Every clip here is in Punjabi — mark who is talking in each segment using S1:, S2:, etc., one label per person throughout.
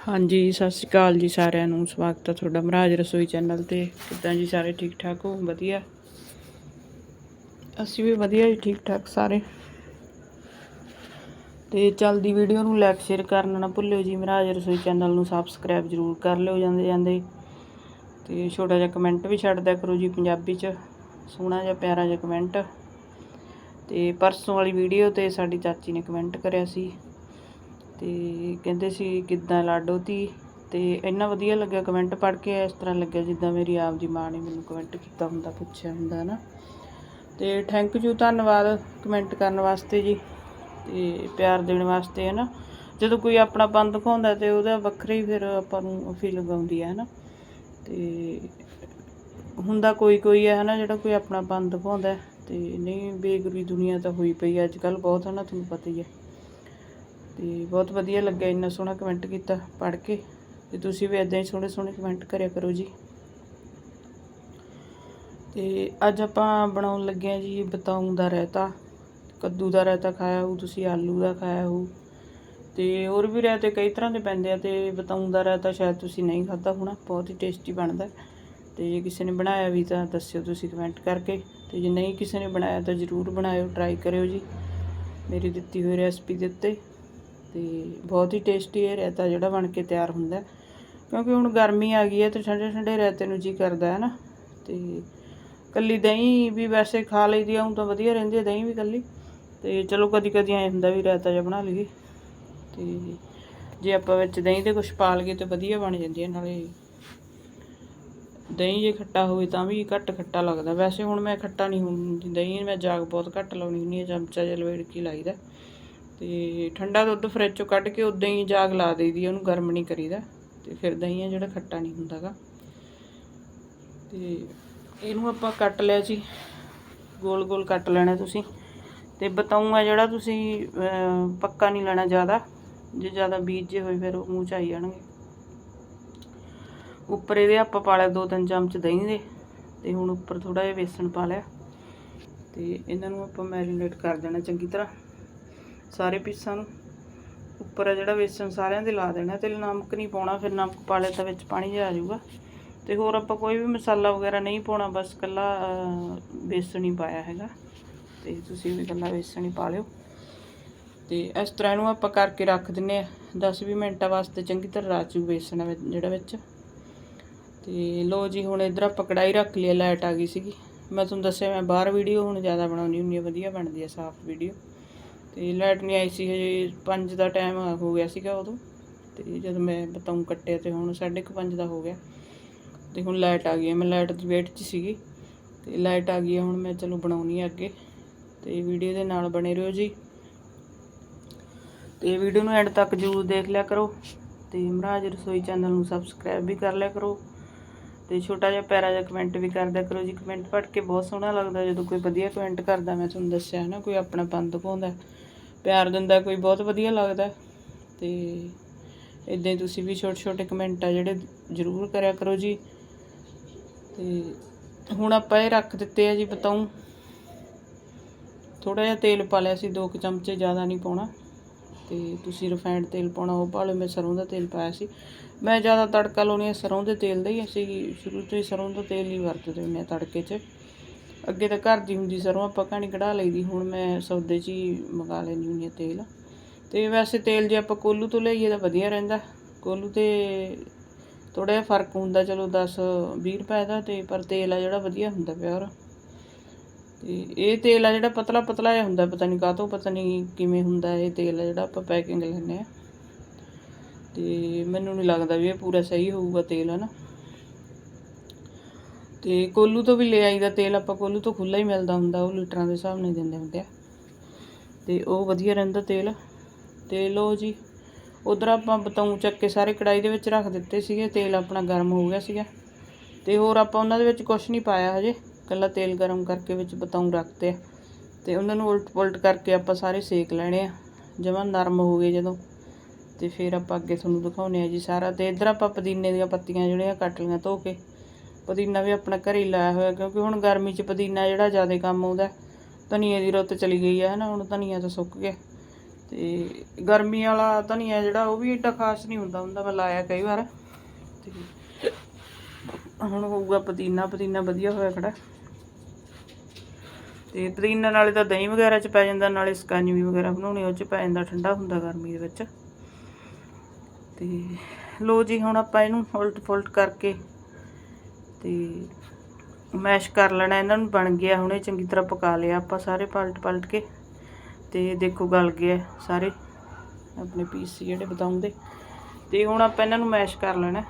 S1: ਹਾਂਜੀ, ਸਤਿ ਸ਼੍ਰੀ ਅਕਾਲ ਜੀ ਸਾਰਿਆਂ ਨੂੰ। ਸਵਾਗਤ ਹੈ ਤੁਹਾਡਾ ਮਹਾਰਾਜ ਰਸੋਈ ਚੈਨਲ ਤੇ। ਕਿੱਦਾਂ ਜੀ ਸਾਰੇ ਠੀਕ ਠਾਕ ਹੋ? ਵਧੀਆ? ਅਸੀਂ ਵੀ ਵਧੀਆ ਜੀ ਠੀਕ ਠਾਕ ਸਾਰੇ। ਤੇ ਚੱਲਦੀ ਵੀਡੀਓ ਨੂੰ ਲਾਈਕ, ਸ਼ੇਅਰ ਕਰਨਾ ਨਾ ਭੁੱਲਿਓ ਜੀ। ਮਹਾਰਾਜ ਰਸੋਈ ਚੈਨਲ ਨੂੰ ਸਬਸਕ੍ਰਾਈਬ ਜ਼ਰੂਰ ਕਰ ਲਿਓ ਜਾਂਦੇ ਜਾਂਦੇ। ਤੇ ਛੋਟਾ ਜਿਹਾ ਕਮੈਂਟ ਵੀ ਛੱਡ ਦਿਆ ਕਰੋ ਜੀ ਪੰਜਾਬੀ ਚ। ਸੋਹਣਾ ਜਿਹਾ, ਪਿਆਰਾ ਜਿਹਾ ਕਮੈਂਟ ਤੇ ਪਰਸੋਂ ਵਾਲੀ ਵੀਡੀਓ ਤੇ ਸਾਡੀ ਚਾਚੀ ਨੇ ਕਮੈਂਟ ਕਰਿਆ ਸੀ। ਤੇ ਕਹਿੰਦੇ ਸੀ ਕਿੱਦਾਂ ਲਾਡੋ ਤੀ ਤੇ ਇੰਨਾ ਵਧੀਆ ਲੱਗਿਆ ਕਮੈਂਟ ਪੜ੍ਹ ਕੇ, ਇਸ ਤਰ੍ਹਾਂ ਲੱਗਿਆ ਜਿੱਦਾਂ ਮੇਰੀ ਆਪ ਦੀ ਮਾਂ ਨੇ ਮੈਨੂੰ ਕਮੈਂਟ ਕੀਤਾ ਹੁੰਦਾ, ਪੁੱਛਿਆ ਹੁੰਦਾ ਨਾ ਤੇ ਥੈਂਕ ਯੂ ਧੰਨਵਾਦ ਕਮੈਂਟ ਕਰਨ ਵਾਸਤੇ ਜੀ, ਤੇ ਪਿਆਰ ਦੇਣ ਵਾਸਤੇ ਹੈ ਨਾ ਜਦੋਂ ਕੋਈ ਆਪਣਾ ਪੰਨ ਦਿਖਾਉਂਦਾ ਤੇ ਉਹਦਾ ਵੱਖਰਾ ਹੀ ਫਿਰ ਆਪਾਂ ਨੂੰ ਫੀਲਿੰਗ ਆਉਂਦੀ ਹੈ ਨਾ ਤੇ ਹੁੰਦਾ ਕੋਈ ਕੋਈ ਹੈ ਨਾ ਜਿਹੜਾ ਕੋਈ ਆਪਣਾ ਪੰਨ ਦਿਖਾਉਂਦਾ ਹੈ, ਤੇ ਨਹੀਂ, ਬੇਗੁਰੀ ਦੁਨੀਆ ਤਾਂ ਹੋਈ ਪਈ ਅੱਜ ਕੱਲ ਬਹੁਤ ਹੈ ਨਾ ਤੁਹਾਨੂੰ ਪਤਾ ਹੀ ਹੈ। ਤੇ ਬਹੁਤ ਵਧੀਆ ਲੱਗਿਆ ਇੰਨਾ ਸੋਹਣਾ ਕਮੈਂਟ ਕੀਤਾ ਪੜ੍ਹ ਕੇ ਤੇ ਤੁਸੀਂ ਵੀ ਇਦਾਂ ਹੀ ਸੋਹਣੇ ਸੋਹਣੇ ਕਮੈਂਟ ਕਰਿਆ ਕਰੋ ਜੀ। ਤੇ ਅੱਜ ਆਪਾਂ ਬਣਾਉਣ ਲੱਗੇ ਆ ਜੀ ਬਤਾਉਂ ਦਾ ਰਾਇਤਾ, ਕੱਦੂ ਦਾ ਰਾਇਤਾ ਖਾਇਆ ਹੋ ਤੁਸੀਂ ਆਲੂ ਦਾ ਖਾਇਆ ਹੋ ਤੇ ਹੋਰ ਵੀ ਰਾਇਤੇ ਕਈ ਤਰ੍ਹਾਂ ਦੇ ਪੈਂਦੇ ਆ ਤੇ ਬਤਾਉਂ ਦਾ ਰਾਇਤਾ ਸ਼ਾਇਦ ਤੁਸੀਂ ਨਹੀਂ ਖਾਧਾ ਹੋਣਾ, ਬਹੁਤ ਹੀ ਟੇਸਟੀ ਬਣਦਾ। ਹੈ। ਤੇ ਜੇ ਕਿਸੇ ਨੇ ਬਣਾਇਆ ਵੀ ਤਾਂ ਦੱਸਿਓ ਤੁਸੀਂ ਕਮੈਂਟ ਕਰਕੇ ਤੇ ਜੇ ਨਹੀਂ ਕਿਸੇ ਨੇ ਬਣਾਇਆ ਤਾਂ ਜ਼ਰੂਰ ਬਣਾਇਓ ਟਰਾਈ ਕਰਿਓ ਜੀ। ਮੇਰੀ ਦਿੱਤੀ ਹੋਈ ਰੈਸਪੀ ਦੇ ਉੱਤੇ। ਤੇ ਬਹੁਤ ਹੀ ਟੇਸਟੀ ਇਹ ਰਾਇਤਾ ਜਿਹੜਾ ਬਣ ਕੇ ਤਿਆਰ ਹੁੰਦਾ ਕਿਉਂਕਿ ਹੁਣ ਗਰਮੀ ਆ ਗਈ ਹੈ ਤੇ ਠੰਡੇ ਠੰਡੇ ਰਾਇਤੇ ਨੂੰ ਜੀ ਕਰਦਾ ਹੈ ਨਾ। ਤੇ ਕੱਲੀ ਦਹੀਂ ਵੀ ਵੈਸੇ ਖਾ ਲਈਦੀ ਆ, ਹੁਣ ਤਾਂ ਵਧੀਆ ਰਹਿੰਦੀ ਹੈ ਦਹੀਂ ਵੀ ਕੱਲੀ। ਤੇ ਚਲੋ ਕਦੀ ਕਦੀ ਐ ਹੁੰਦਾ ਵੀ ਰਾਇਤਾ ਜਿਹਾ ਬਣਾ ਲਈਏ। ਤੇ ਜੇ ਆਪਾਂ ਵਿੱਚ ਦਹੀਂ ਤੇ ਕੁਝ ਪਾ ਲਈਏ ਤੇ ਵਧੀਆ ਬਣ ਜਾਂਦੀ ਹੈ, ਨਾਲੇ ਦਹੀਂ ਜੇ ਖੱਟਾ ਹੋਵੇ ਤਾਂ ਵੀ ਘੱਟ ਖੱਟਾ ਲੱਗਦਾ। ਵੈਸੇ ਹੁਣ ਮੈਂ ਖੱਟਾ ਨਹੀਂ ਹੁੰਦੀ ਦਹੀਂ, ਮੈਂ ਜਾਗ ਬਹੁਤ ਘੱਟ ਲਾਉਣੀ ਹੁੰਦੀ ਹੈ, ਚਮਚਾ ਜਿਹਾ ਲਵੇੜ ਕੇ ਲਾਈਦਾ। ਤੇ ਠੰਡਾ ਦੁੱਧ ਫਰਿੱਜ ਚੋਂ ਕੱਢ ਕੇ ਉਦਾਂ ਹੀ ਜਾਗ ਲਾ ਦੇਈਦੀ ਆ, ਉਹਨੂੰ ਗਰਮ ਨਹੀਂ ਕਰੀਦਾ। ਤੇ ਫਿਰ ਦਹੀਂ ਆ ਜਿਹੜਾ ਖੱਟਾ ਨਹੀਂ ਹੁੰਦਾਗਾ। ਤੇ ਇਹਨੂੰ ਆਪਾਂ ਕੱਟ ਲਿਆ ਜੀ। ਗੋਲ ਗੋਲ ਕੱਟ ਲੈਣਾ ਤੁਸੀਂ। ਤੇ ਬਤਾਊਂ ਆ ਜਿਹੜਾ ਤੁਸੀਂ ਪੱਕਾ ਨਹੀਂ ਲੈਣਾ ਜ਼ਿਆਦਾ। ਜੇ ਜ਼ਿਆਦਾ ਬੀਜ ਜੇ ਹੋਏ ਫਿਰ ਉਹ ਮੂੰਹ ਚ ਆਈ ਜਾਣਗੇ। ਉੱਪਰ ਇਹਦੇ ਆਪਾਂ ਪਾ ਲਿਆ ਦੋ ਤਿੰਨ ਚਮਚ ਦਹੀਂ ਦੇ। ਤੇ ਹੁਣ ਉੱਪਰ ਥੋੜਾ ਜਿਹਾ ਬੇਸਣ ਪਾ ਲਿਆ। ਤੇ ਇਹਨਾਂ ਨੂੰ ਆਪਾਂ ਮੈਰੀਨੇਟ ਕਰ ਦੇਣਾ ਚੰਗੀ ਤਰ੍ਹਾਂ। ਸਾਰੇ ਪੀਸਾਂ ਨੂੰ। ਉੱਪਰ ਆ ਜਿਹੜਾ ਵੇਸਣ ਸਾਰਿਆਂ ਦੇ ਲਾ ਦੇਣਾ, ਤੇ ਨਮਕ ਨਹੀਂ ਪਾਉਣਾ, ਫਿਰ ਨਮਕ ਪਾ ਲਿਆ ਤਾਂ ਵਿੱਚ ਪਾਣੀ ਜਿਹਾ ਆ ਜਾਊਗਾ। ਤੇ ਹੋਰ ਆਪਾਂ ਕੋਈ ਵੀ ਮਸਾਲਾ ਵਗੈਰਾ ਨਹੀਂ ਪਾਉਣਾ, ਬਸ ਕੱਲਾ ਵੇਸਣ ਹੀ ਪਾਇਆ ਹੈਗਾ। ਤੇ ਤੁਸੀਂ ਵੀ ਕੱਲਾ ਵੇਸਣ ਹੀ ਪਾ ਲਿਓ। ਤੇ ਇਸ ਤਰ੍ਹਾਂ ਇਹਨੂੰ ਆਪਾਂ ਕਰਕੇ ਰੱਖ ਦਿੰਨੇ ਆ। 10-20 ਮਿੰਟਾਂ ਵਾਸਤੇ ਚੰਗੀ ਤਰ੍ਹਾਂ ਰਾਚੂ ਵੇਸਣ ਵਿੱਚ- ਜਿਹੜਾ ਵਿੱਚ। ਤੇ ਲੋ ਜੀ, ਹੁਣ ਇਧਰ ਆਪਾਂ ਕੜਾਈ ਰੱਖ ਲਈ ਲਾਈਟ ਆ ਗਈ ਸੀਗੀ। ਮੈਂ ਤੁਹਾਨੂੰ ਦੱਸਿਆ ਮੈਂ ਬਾਹਰ ਵੀਡੀਓ ਹੁਣ ਜ਼ਿਆਦਾ ਬਣਾਉਣੀ ਹੁੰਦੀ ਹੈ ਵਧੀਆ ਬਣਦੀ ਹੈ ਸਾਫ਼ ਵੀਡੀਓ। ਤੇ ਲਾਈਟ ਨਹੀਂ ਆਈ ਸੀ ਹਜੇ 5 ਦਾ ਟਾਈਮ ਹੋ ਗਿਆ ਸੀਗਾ ਉਦੋਂ। ਤੇ ਜਦੋਂ ਮੈਂ ਬਤਾਉਂ ਕੱਟਿਆ ਤੇ ਹੁਣ 5:30 ਦਾ ਹੋ ਗਿਆ। ਤੇ ਹੁਣ ਲਾਈਟ ਆ ਗਈ ਹੈ, ਮੈਂ ਲਾਈਟ ਦੀ ਵੇਟ 'ਚ ਸੀਗੀ। ਤੇ ਲਾਈਟ ਆ ਗਈ ਹੈ, ਹੁਣ ਮੈਂ ਚਲੋ ਬਣਾਉਣੀ ਹੈ ਅੱਗੇ। ਤੇ ਵੀਡੀਓ ਦੇ ਨਾਲ ਬਣੇ ਰਹੋ ਜੀ। ਤੇ ਵੀਡੀਓ ਨੂੰ ਐਂਡ ਤੱਕ ਜ਼ਰੂਰ ਦੇਖ ਲਿਆ ਕਰੋ। ਤੇ ਮਹਾਰਾਜ ਰਸੋਈ ਚੈਨਲ ਨੂੰ ਸਬਸਕ੍ਰਾਈਬ ਵੀ ਕਰ ਲਿਆ ਕਰੋ। ਤੇ ਛੋਟਾ ਜਿਹਾ ਪਿਆਰਾ ਜਿਹਾ ਕਮੈਂਟ ਵੀ ਕਰਦਿਆ ਕਰੋ ਜੀ। ਕਮੈਂਟ ਪੜ੍ਹ ਕੇ ਬਹੁਤ ਸੋਹਣਾ ਲੱਗਦਾ ਜਦੋਂ ਕੋਈ ਵਧੀਆ ਕਮੈਂਟ ਕਰਦਾ, ਮੈਂ ਤੁਹਾਨੂੰ ਦੱਸਿਆ ਹੈ ਨਾ, ਕੋਈ ਆਪਣਾ ਪੰਨ ਦਿਖਾਉਂਦਾ ਪਿਆਰ ਦਿੰਦਾ, ਕੋਈ ਬਹੁਤ ਵਧੀਆ ਲੱਗਦਾ। ਤੇ ਇਦਾਂ ਹੀ ਤੁਸੀਂ ਵੀ ਛੋਟੇ ਛੋਟੇ ਕਮੈਂਟ ਆ ਜਿਹੜੇ ਜ਼ਰੂਰ ਕਰਿਆ ਕਰੋ ਜੀ। ਤੇ ਹੁਣ ਆਪਾਂ ਇਹ ਰੱਖ ਦਿੱਤੇ ਆ ਜੀ ਬਤਾਉਂ ਥੋੜਾ ਜਿਹਾ ਤੇਲ ਪਾ ਲਿਆ ਸੀ, ਦੋ ਕੁ ਚਮਚੇ ਜ਼ਿਆਦਾ ਨਹੀਂ ਪਾਉਣਾ। ਤੇ ਤੁਸੀਂ ਰਿਫਾਈਨਡ ਤੇਲ ਪਾਉਣਾ, ਉਹ ਪਾ ਲਓ, ਮੈਂ ਸਰੋਂ ਦਾ ਤੇਲ ਪਾਇਆ ਸੀ। ਮੈਂ ਜ਼ਿਆਦਾ ਤੜਕਾ ਲਾਉਣੀ ਆ, ਸਰੋਂ ਦੇ ਤੇਲ ਦਾ ਹੀ ਅਸੀਂ ਸ਼ੁਰੂ ਤੋਂ ਹੀ ਸਰੋਂ ਦਾ ਤੇਲ ਹੀ ਵਰਤਦੇ ਹੁੰਦੇ ਆ ਤੜਕੇ 'ਚ। ਅੱਗੇ ਤਾਂ ਘਰ ਦੀ ਹੁੰਦੀ ਸਰੋਂ ਆਪਾਂ ਕਹਾਣੀ ਕਢਾ ਲਈਦੀ, ਹੁਣ ਮੈਂ ਸੌਦੇ 'ਚ ਹੀ ਮੰਗਾ ਲੈਂਦੀ ਹੁੰਦੀ ਹਾਂ ਤੇਲ। ਤੇ ਵੈਸੇ ਤੇਲ ਜੇ ਆਪਾਂ ਕੋਲੂ ਤੋਂ ਲਈਏ ਤਾਂ ਵਧੀਆ ਰਹਿੰਦਾ। ਕੋਲੂ ਤੇ ਥੋੜਾ ਜਿਹਾ ਫ਼ਰਕ ਹੁੰਦਾ, ਚਲੋ 10 20 ਰੁਪਏ ਦਾ ਤੇ ਪਰ ਤੇਲ ਆ ਜਿਹੜਾ ਵਧੀਆ ਹੁੰਦਾ ਪਿਓਰ। ਤੇ ਇਹ ਤੇਲ ਆ ਜਿਹੜਾ ਪਤਲਾ ਪਤਲਾ ਜਿਹਾ ਹੁੰਦਾ, ਪਤਾ ਨਹੀਂ ਕਾਹਤੋਂ, ਪਤਾ ਨਹੀਂ ਕਿਵੇਂ ਹੁੰਦਾ ਇਹ ਤੇਲ ਆ ਜਿਹੜਾ ਆਪਾਂ ਪੈਕਿੰਗ ਲੈਂਦੇ ਆ ਤੇ ਮੈਨੂੰ ਨਹੀਂ ਲੱਗਦਾ ਵੀ ਇਹ ਪੂਰਾ ਸਹੀ ਹੋਊਗਾ ਤੇਲ, ਹਨਾ। ਤੇ ਕੋਲੂ ਤੋਂ ਵੀ ਲੈ ਆਈਦਾ ਤੇਲ, ਆਪਾਂ ਕੋਲੂ ਤੋਂ ਖੁੱਲਾ ਹੀ ਮਿਲਦਾ ਹੁੰਦਾ, ਉਹ ਲੀਟਰਾਂ ਦੇ ਹਿਸਾਬ ਨਾਲ ਦਿੰਦੇ ਹੁੰਦੇ ਆ। ਤੇ ਉਹ ਵਧੀਆ ਰਹਿੰਦਾ ਤੇਲ। ਤੇ ਲੋ ਜੀ, ਉਧਰ ਆਪਾਂ ਬਤਾਉਂ ਚੱਕ ਕੇ ਸਾਰੇ ਕੜਾਈ ਦੇ ਵਿੱਚ ਰੱਖ ਦਿੱਤੇ ਸੀਗੇ, ਤੇਲ ਆਪਣਾ ਗਰਮ ਹੋ ਗਿਆ ਸੀਗਾ। ਤੇ ਹੋਰ ਆਪਾਂ ਉਹਨਾਂ ਦੇ ਵਿੱਚ ਕੁਝ ਨਹੀਂ ਪਾਇਆ ਹਜੇ ਕੱਲਾ ਤੇਲ ਗਰਮ ਕਰਕੇ ਵਿੱਚ ਬਤਾਉਂ ਰੱਖਤੇ ਆ। ਤੇ ਉਹਨਾਂ ਨੂੰ ਉਲਟ ਪੁਲਟ ਕਰਕੇ ਆਪਾਂ ਸਾਰੇ ਸੇਕ ਲੈਣੇ ਆ, ਜਮਾਂ ਨਰਮ ਹੋ ਗਏ ਜਦੋਂ। ਤੇ ਫਿਰ ਆਪਾਂ ਅੱਗੇ ਤੁਹਾਨੂੰ ਦਿਖਾਉਨੇ ਆ ਜੀ ਸਾਰਾ। ਤੇ ਇਧਰ ਆਪਾਂ ਪੁਦੀਨੇ ਦੀਆਂ ਪੱਤੀਆਂ ਜਿਹੜੀਆਂ, ਕੱਟ ਲਈਆਂ ਧੋ ਕੇ ਪੁਦੀਨਾ ਵੀ ਆਪਣਾ ਘਰੇ ਹੀ ਲਾਇਆ ਹੋਇਆ, ਕਿਉਂਕਿ ਹੁਣ ਗਰਮੀ 'ਚ ਪੁਦੀਨਾ ਜਿਹੜਾ ਜ਼ਿਆਦਾ ਕੰਮ ਆਉਂਦਾ, ਧਨੀਏ ਦੀ ਰੁੱਤ ਚਲੀ ਗਈ ਹੈ ਨਾ ਹੁਣ ਧਨੀਆ ਤਾਂ ਸੁੱਕ ਗਿਆ। ਤੇ ਗਰਮੀ ਵਾਲਾ ਧਨੀਆ ਜਿਹੜਾ, ਉਹ ਵੀ ਏਡਾ ਖਾਸ ਨਹੀਂ ਹੁੰਦਾ ਹੁੰਦਾ ਮੈਂ ਲਾਇਆ ਕਈ ਵਾਰ। ਤੇ ਹੁਣ ਹੋਊਗਾ ਪੁਦੀਨਾ ਪੁਦੀਨਾ ਵਧੀਆ ਹੋਇਆ ਖੜਾ। ਤੇ ਪੁਦੀਨਾ ਨਾਲੇ ਤਾਂ ਦਹੀਂ ਵਗੈਰਾ ਚ ਪੈ ਜਾਂਦਾ, ਨਾਲੇ ਸਕੰਜਵੀ ਵਗੈਰਾ ਬਣਾਉਣੀ, ਉਹ ਚ ਪੈ ਜਾਂਦਾ, ਠੰਡਾ ਹੁੰਦਾ ਗਰਮੀ ਦੇ ਵਿੱਚ। ਤੇ ਲੋ ਜੀ, ਹੁਣ ਆਪਾਂ ਇਹਨੂੰ ਉਲਟ ਫੁਲਟ ਕਰਕੇ ਤੇ ਮੈਸ਼ ਕਰ ਲੈਣਾ, ਇਹਨਾਂ ਨੂੰ ਬਣ ਗਿਆ, ਹੁਣ ਇਹ ਚੰਗੀ ਤਰ੍ਹਾਂ ਪਕਾ ਲਿਆ ਆਪਾਂ ਸਾਰੇ ਪਲਟ ਪਲਟ ਕੇ। ਤੇ ਦੇਖੋ ਗਲ ਗਏ ਸਾਰੇ, ਆਪਣੇ ਪੀਸ ਸੀ ਜਿਹੜੇ ਬਤਾਉਂਦੇ ਤੇ ਹੁਣ ਆਪਾਂ ਇਹਨਾਂ ਨੂੰ ਮੈਸ਼ ਕਰ ਲੈਣਾ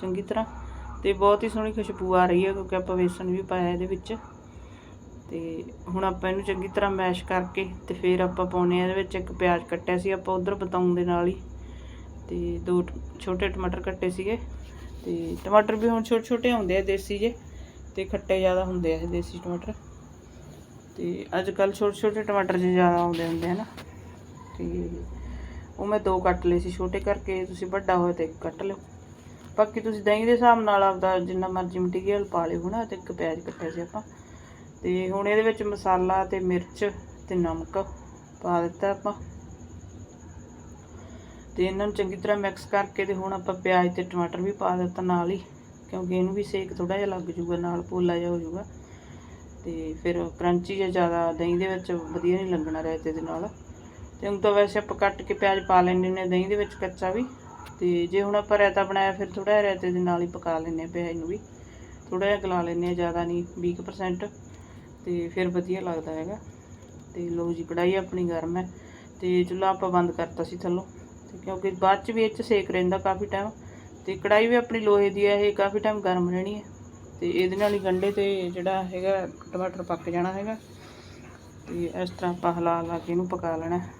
S1: ਚੰਗੀ ਤਰ੍ਹਾਂ। ਤੇ ਬਹੁਤ ਹੀ ਸੋਹਣੀ ਖੁਸ਼ਬੂ ਆ ਰਹੀ ਹੈ, ਕਿਉਂਕਿ ਆਪਾਂ ਵੇਸਣ ਵੀ ਪਾਇਆ ਇਹਦੇ ਵਿੱਚ। ਤੇ ਹੁਣ ਆਪਾਂ ਇਹਨੂੰ ਚੰਗੀ ਤਰ੍ਹਾਂ ਮੈਸ਼ ਕਰਕੇ ਤੇ ਫਿਰ ਆਪਾਂ ਪਾਉਨੇ ਆ ਇਹਦੇ ਵਿੱਚ ਇੱਕ ਪਿਆਜ਼ ਕੱਟਿਆ ਸੀ, ਆਪਾਂ ਉਧਰ ਬਤਾਉਂ ਦੇ ਨਾਲ ਹੀ। ਤੇ ਦੋ ਛੋਟੇ ਟਮਾਟਰ ਕੱਟੇ ਸੀਗੇ। ਤੇ ਟਮਾਟਰ ਵੀ ਹੁਣ ਛੋਟੇ ਛੋਟੇ ਹੁੰਦੇ ਆ ਦੇਸੀ ਜੇ, ਤੇ ਖੱਟੇ ਜ਼ਿਆਦਾ ਹੁੰਦੇ ਆ ਇਹ ਦੇਸੀ ਟਮਾਟਰ। ਤੇ ਅੱਜ ਕੱਲ ਛੋਟੇ ਛੋਟੇ ਟਮਾਟਰ ਜੇ ਜ਼ਿਆਦਾ ਆਉਂਦੇ ਹੁੰਦੇ ਹਨ ਤੇ ਉਹ ਮੈਂ ਦੋ ਕੱਟ ਲਏ ਸੀ ਛੋਟੇ ਕਰਕੇ, ਤੁਸੀਂ ਵੱਡਾ ਹੋਏ ਤੇ ਇੱਕ ਕੱਟ ਲਿਓ। ਬਾਕੀ ਤੁਸੀਂ ਦਹੀਂ ਦੇ ਹਿਸਾਬ ਨਾਲ ਆਪਦਾ ਜਿੰਨਾ ਮਰਜ਼ੀ ਮਟੀਰੀਅਲ ਪਾ ਲਿਓ ਹਨਾ, ਤੇ ਇੱਕ ਪਿਆਜ਼ ਕੱਟਿਆ ਸੀ ਆਪਾਂ। ਤੇ ਹੁਣ ਇਹਦੇ ਵਿੱਚ ਮਸਾਲਾ ਤੇ ਮਿਰਚ ਤੇ ਨਮਕ ਪਾ ਦਿੱਤਾ ਆਪਾਂ। ਤੇ ਇਹਨਾਂ ਨੂੰ ਚੰਗੀ ਤਰ੍ਹਾਂ ਮਿਕਸ ਕਰਕੇ ਤੇ ਹੁਣ ਆਪਾਂ ਪਿਆਜ਼ ਤੇ ਟਮਾਟਰ ਵੀ ਪਾ ਦਿੱਤਾ ਨਾਲ ਹੀ, ਕਿਉਂਕਿ ਇਹਨੂੰ ਵੀ ਸੇਕ ਥੋੜਾ ਜਿਹਾ ਲੱਗ ਜੂਗਾ ਨਾਲ ਪੋਲਾ ਜਿਹਾ ਹੋ ਜੂਗਾ ਤੇ ਫਿਰ ਕਰੰਚੀ ਜਿਹਾ ਜ਼ਿਆਦਾ ਦਹੀਂ ਦੇ ਵਿੱਚ ਵਧੀਆ ਨਹੀਂ ਲੱਗਣਾ ਰਾਇਤੇ ਦੇ ਨਾਲ। ਤੇ ਹੁਣ ਤਾਂ ਵੈਸੇ ਆਪਾਂ ਕੱਟ ਕੇ ਪਿਆਜ਼ ਪਾ ਲੈਂਦੇ ਨੇ ਦਹੀਂ ਦੇ ਵਿੱਚ ਕੱਚਾ ਵੀ। ਤੇ ਜੇ ਹੁਣ ਆਪਾਂ ਰਾਇਤਾ ਬਣਾਇਆ, ਫਿਰ ਥੋੜਾ ਜਿਹਾ ਰਾਇਤੇ ਦੇ ਨਾਲ ਹੀ ਪਕਾ ਲੈਂਦੇ ਹਾਂ ਪਿਆਜ਼ ਨੂੰ ਵੀ। ਥੋੜਾ ਜਿਹਾ ਗਲਾ ਲੈਂਦੇ ਹਾਂ, ਜ਼ਿਆਦਾ ਨਹੀਂ 20% ਤੇ ਫਿਰ ਵਧੀਆ ਲੱਗਦਾ ਹੈਗਾ। ਤੇ ਲੋ ਜੀ ਕੜਾਈ ਆਪਣੀ ਗਰਮ ਹੈ। ਤੇ ਚੁੱਲ੍ਹਾ ਆਪਾਂ ਬੰਦ ਕਰਤਾ ਸੀ ਥੱਲੋਂ। ਤੇ ਕਿਉਂਕਿ ਬਾਅਦ ਚ ਵੀ ਇਹ ਚ ਸੇਕ ਰਹਿੰਦਾ ਕਾਫੀ ਟਾਈਮ ਤੇ ਕੜਾਈ ਵੀ ਆਪਣੀ ਲੋਹੇ ਦੀ ਹੈ ਇਹ ਕਾਫੀ ਟਾਈਮ ਗਰਮ ਰਹਿਣੀ ਹੈ ਤੇ ਇਹਦੇ ਨਾਲ ਹੀ ਗੰਢੇ ਤੇ ਜਿਹੜਾ ਹੈਗਾ, ਟਮਾਟਰ ਪੱਕ ਜਾਣਾ ਹੈਗਾ। ਤੇ ਇਸ ਤਰ੍ਹਾਂ ਆਪਾਂ ਹਿਲਾ ਲਾ ਕੇ ਇਹਨੂੰ ਪਕਾ ਲੈਣਾ। ਹੈ।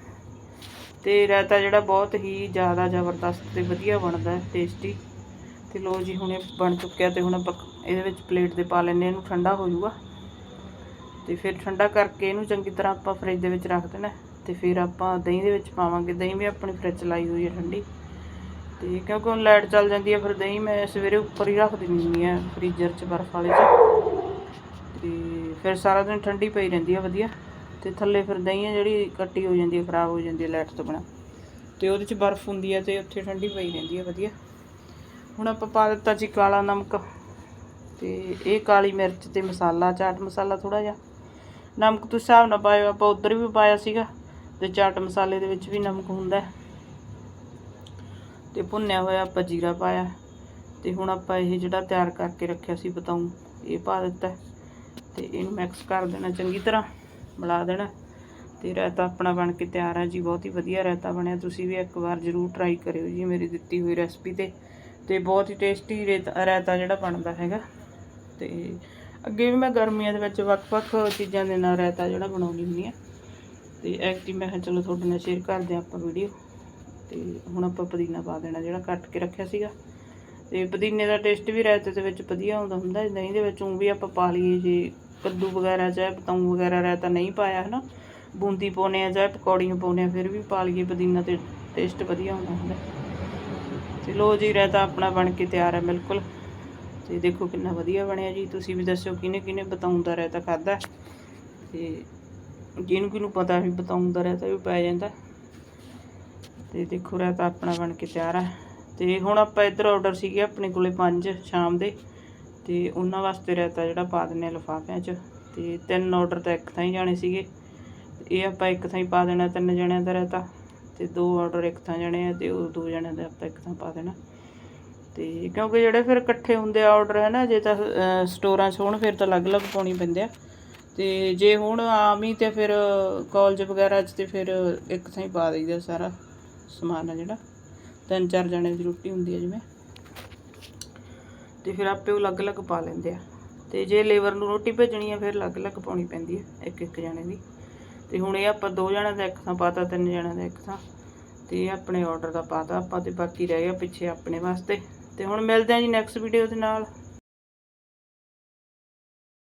S1: ਤੇ ਰਾਇਤਾ ਜਿਹੜਾ ਬਹੁਤ ਹੀ ਜ਼ਿਆਦਾ ਜ਼ਬਰਦਸਤ ਤੇ ਵਧੀਆ ਬਣਦਾ ਹੈ ਟੇਸਟੀ ਤੇ ਲੋ ਜੀ, ਹੁਣ ਇਹ ਬਣ ਚੁੱਕਿਆ ਤੇ ਹੁਣ ਆਪਾਂ ਇਹਦੇ ਵਿੱਚ ਪਲੇਟ ਤੇ ਪਾ ਲੈਂਦੇ ਇਹਨੂੰ ਠੰਡਾ ਹੋ ਜਾਊਗਾ। ਤੇ ਫਿਰ ਠੰਡਾ ਕਰਕੇ ਇਹਨੂੰ ਚੰਗੀ ਤਰ੍ਹਾਂ ਆਪਾਂ ਫਰਿੱਜ ਦੇ ਵਿੱਚ ਰੱਖ ਦੇਣਾ। ਤੇ ਫਿਰ ਆਪਾਂ ਦਹੀਂ ਦੇ ਵਿੱਚ ਪਾਵਾਂਗੇ। ਦਹੀਂ ਵੀ ਆਪਣੀ ਫਰਿੱਜ ਲਾਈ ਹੋਈ ਹੈ ਠੰਡੀ। ਤੇ ਕਿਉਂਕਿ ਹੁਣ ਲਾਈਟ ਚੱਲ ਜਾਂਦੀ ਹੈ, ਫਿਰ ਦਹੀਂ ਮੈਂ ਸਵੇਰੇ ਉੱਪਰ ਹੀ ਰੱਖ ਦਿੰਦੀ ਹੁੰਦੀ ਹਾਂ ਫ੍ਰੀਜ਼ਰ 'ਚ, ਬਰਫ਼ ਵਾਲੇ 'ਚ। ਤੇ ਫਿਰ ਸਾਰਾ ਦਿਨ ਠੰਡੀ ਪਈ ਰਹਿੰਦੀ ਹੈ, ਵਧੀਆ। ਤੇ ਥੱਲੇ ਫਿਰ ਦਹੀਂ ਹੈ ਜਿਹੜੀ ਕੱਟੀ ਹੋ ਜਾਂਦੀ ਹੈ, ਖਰਾਬ ਹੋ ਜਾਂਦੀ ਹੈ ਲਾਈਟ ਤੋਂ ਬਿਨਾਂ। ਤੇ ਉਹਦੇ 'ਚ ਬਰਫ਼ ਹੁੰਦੀ ਹੈ ਤੇ ਉੱਥੇ ਠੰਡੀ ਪਈ ਰਹਿੰਦੀ ਹੈ, ਵਧੀਆ। ਹੁਣ ਆਪਾਂ ਪਾ ਦਿੱਤਾ ਜੀ ਕਾਲਾ ਨਮਕ। ਤੇ ਇਹ ਕਾਲੀ ਮਿਰਚ ਤੇ ਮਸਾਲਾ, ਚਾਟ ਮਸਾਲਾ ਥੋੜਾ ਜਿਹਾ। ਨਮਕ ਤੁਸੀਂ ਹਿਸਾਬ ਨਾਲ ਪਾਇਓ, ਆਪਾਂ ਉਧਰ ਵੀ ਪਾਇਆ ਸੀਗਾ। ਤੇ ਚਾਟ ਮਸਾਲੇ ਦੇ ਵਿੱਚ ਵੀ ਨਮਕ ਹੁੰਦਾ ਹੈ। ਤੇ ਭੁੰਨਿਆ ਹੋਇਆ ਆਪਾਂ ਜੀਰਾ ਪਾਇਆ ਤੇ ਹੁਣ ਆਪਾਂ ਇਹ ਜਿਹੜਾ ਤਿਆਰ ਕਰਕੇ ਰੱਖਿਆ ਸੀ ਬਤਾਉ ਇਹ ਪਾ ਦਿੱਤਾ ਹੈ। ਤੇ ਇਹਨੂੰ ਮਿਕਸ ਕਰ ਦੇਣਾ ਚੰਗੀ ਤਰ੍ਹਾਂ, ਮਿਲਾ ਦੇਣਾ ਤੇ ਰਾਇਤਾ ਆਪਣਾ ਬਣ ਕੇ ਤਿਆਰ ਹੈ ਜੀ, ਬਹੁਤ ਹੀ ਵਧੀਆ ਰਾਇਤਾ ਬਣਿਆ। ਤੁਸੀਂ ਵੀ ਇੱਕ ਵਾਰ ਜ਼ਰੂਰ ਟਰਾਈ ਕਰਿਓ ਜੀ ਮੇਰੀ ਦਿੱਤੀ ਹੋਈ ਰੈਸਪੀ ਤੇ। ਤੇ ਬਹੁਤ ਹੀ ਟੇਸਟੀ ਰਾਇਤਾ ਜਿਹੜਾ ਬਣਦਾ ਹੈਗਾ। ਤੇ ਅੱਗੇ ਵੀ ਮੈਂ ਗਰਮੀਆਂ ਦੇ ਵਿੱਚ ਵੱਖ-ਵੱਖ ਚੀਜ਼ਾਂ ਦੇ ਨਾਲ ਰਾਇਤਾ ਜਿਹੜਾ ਬਣਾਉਂਦੀ ਹੁੰਦੀ ਆ ਤੇ ਐਕਟੀ ਮੈਂ ਕਿਹਾ ਚਲੋ ਤੁਹਾਡੇ ਨਾਲ ਸ਼ੇਅਰ ਕਰਦੇ ਹਾਂ ਆਪਾਂ ਵੀਡੀਓ ਤੇ ਹੁਣ ਆਪਾਂ ਪੁਦੀਨਾ ਪਾ ਦੇਣਾ ਜਿਹੜਾ ਕੱਟ ਕੇ ਰੱਖਿਆ ਸੀਗਾ। ਤੇ ਪੁਦੀਨੇ ਦਾ ਟੇਸਟ ਵੀ ਰਾਇਤੇ ਦੇ ਵਿੱਚ ਵਧੀਆ ਆਉਂਦਾ ਹੁੰਦਾ, ਦਹੀਂ ਦੇ ਵਿੱਚ ਊਂ ਵੀ ਆਪਾਂ ਪਾ ਲਈਏ ਜੇ ਕੱਦੂ ਵਗੈਰਾ ਚਾਹੇ ਪਤੰਗ ਵਗੈਰਾ ਰਾਇਤਾ ਨਹੀਂ ਪਾਇਆ ਹਨਾ। ਬੂੰਦੀ ਪਾਉਨੇ ਆ ਚਾਹੇ ਪਕੌੜੀਆਂ ਪਾਉਨੇ ਆ ਫਿਰ ਵੀ ਪਾ ਲਈਏ ਪੁਦੀਨਾ ਤੇ ਟੇਸਟ ਵਧੀਆ ਆਉਂਦਾ ਹੁੰਦਾ। ਤੇ ਲੋ ਜੀ, ਰਾਇਤਾ ਆਪਣਾ ਬਣ ਕੇ ਤਿਆਰ ਹੈ ਬਿਲਕੁਲ। ਤੇ ਦੇਖੋ ਕਿੰਨਾ ਵਧੀਆ ਬਣਿਆ ਜੀ। ਤੁਸੀਂ ਵੀ ਦੱਸਿਓ ਕਿਹਨੇ ਕਿਹਨੇ ਬਤਾਉਂਦਾ ਰਾਇਤਾ ਖਾਦਾ ਤੇ ਜਿਹਨੂੰ ਕਿਹਨੂੰ ਪਤਾ ਵੀ ਬਤਾਉਂਦਾ ਰਹਿਤਾ ਵੀ ਪੈ ਜਾਂਦਾ। ਤੇ ਦੇਖੋ ਰਾਇਤਾ ਆਪਣਾ ਬਣ ਕੇ ਤਿਆਰ ਹੈ ਤੇ ਹੁਣ ਆਪਾਂ ਇੱਧਰ ਆਰਡਰ ਸੀਗੇ ਆਪਣੇ ਕੋਲੇ 5 ਸ਼ਾਮ ਦੇ। ਤੇ ਉਹਨਾਂ ਵਾਸਤੇ ਰਾਇਤਾ ਜਿਹੜਾ ਪਾ ਦਿੰਨੇ ਆ ਲਿਫਾਫਿਆਂ 'ਚ। ਤੇ ਤਿੰਨ ਆਰਡਰ ਤਾਂ ਇੱਕ ਥਾਂ ਹੀ ਜਾਣੇ ਸੀਗੇ। ਇਹ ਆਪਾਂ ਇੱਕ ਥਾਂ ਹੀ ਪਾ ਦੇਣਾ ਤਿੰਨ ਜਣਿਆਂ ਦਾ ਰਾਇਤਾ ਤੇ ਦੋ ਆਰਡਰ ਇੱਕ ਥਾਂ ਜਾਣੇ ਆ ਤੇ ਉਹ ਦੋ ਜਣਿਆਂ ਦਾ ਆਪਾਂ ਇੱਕ ਥਾਂ ਪਾ ਦੇਣਾ। ਤੇ ਕਿਉਂਕਿ ਜਿਹੜੇ ਫਿਰ ਇਕੱਠੇ ਹੁੰਦੇ ਆ ਆਰਡਰ ਹੈ ਨਾ ਜੇ ਤਾਂ ਸਟੋਰਾਂ 'ਚ ਹੋਣ, ਫਿਰ ਤਾਂ ਅਲੱਗ-ਅਲੱਗ ਪਾਉਣੀ ਪੈਂਦੇ ਆ। ਤੇ ਜੇ ਹੁਣ ਆਮ ਹੀ ਤੇ ਫਿਰ ਕਾਲਜ ਵਗੈਰਾ 'ਚ ਤੇ ਫਿਰ ਇੱਕ ਥਾਂ ਹੀ ਪਾ ਦਈਦਾ ਸਾਰਾ ਸਮਾਨ ਆ ਜਿਹੜਾ। ਤਿੰਨ ਚਾਰ ਜਣੇ ਦੀ ਰੋਟੀ ਹੁੰਦੀ ਹੈ ਜਿਵੇਂ। ਤੇ ਫਿਰ ਆਪੇ ਉਹ ਅਲੱਗ-ਅਲੱਗ ਪਾ ਲੈਂਦੇ ਆ। ਤੇ ਜੇ ਲੇਬਰ ਨੂੰ ਰੋਟੀ ਭੇਜਣੀ ਆ ਫਿਰ ਅਲੱਗ-ਅਲੱਗ ਪਾਉਣੀ ਪੈਂਦੀ ਹੈ ਇੱਕ ਇੱਕ ਜਣੇ ਦੀ। ਤੇ ਹੁਣ ਇਹ ਆਪਾਂ ਦੋ ਜਣਿਆਂ ਦਾ ਇੱਕ ਥਾਂ ਪਾਤਾ, ਤਿੰਨ ਜਣਿਆਂ ਦਾ ਇੱਕ ਥਾਂ। ਤੇ ਇਹ ਆਪਣੇ ਆਰਡਰ ਦਾ ਪਾਤਾ, ਆਪਾਂ ਤੇ ਬਾਕੀ ਰਹਿ ਗਿਆ ਪਿੱਛੇ ਆਪਣੇ ਵਾਸਤੇ। ਤੇ ਹੁਣ ਮਿਲਦੇ ਆ ਜੀ ਨੈਕਸਟ ਵੀਡੀਓ ਦੇ ਨਾਲ।